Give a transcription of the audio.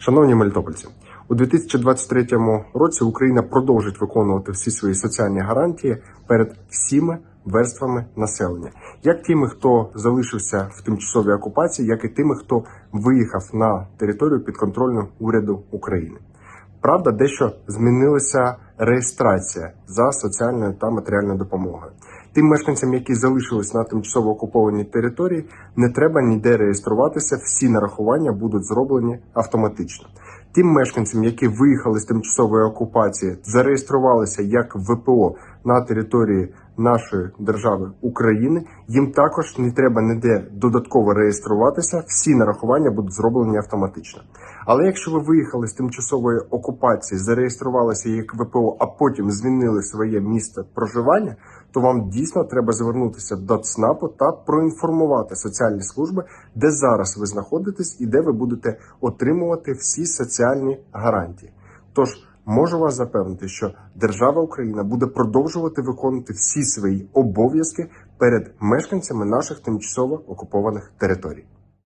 Шановні мелітопольці, у 2023 році Україна продовжить виконувати всі свої соціальні гарантії перед всіми верствами населення, як тими, хто залишився в тимчасовій окупації, як і тими, хто виїхав на територію підконтрольну уряду України. Правда, дещо змінилася реєстрація за соціальною та матеріальною допомогою. Тим мешканцям, які залишились на тимчасово окупованій території, не треба ніде реєструватися. Всі нарахування будуть зроблені автоматично. Тим мешканцям, які виїхали з тимчасової окупації, зареєструвалися як ВПО на території нашої держави України. Їм також не треба ніде додатково реєструватися. Всі нарахування будуть зроблені автоматично. Але якщо ви виїхали з тимчасової окупації, зареєструвалися як ВПО, а потім змінили своє місце проживання, то вам дійсно треба звернутися до ЦНАПу та проінформувати соціальні служби, де зараз ви знаходитесь і де ви будете отримувати всі соціальні гарантії. Тож можу вас запевнити, що держава Україна буде продовжувати виконувати всі свої обов'язки перед мешканцями наших тимчасово окупованих територій.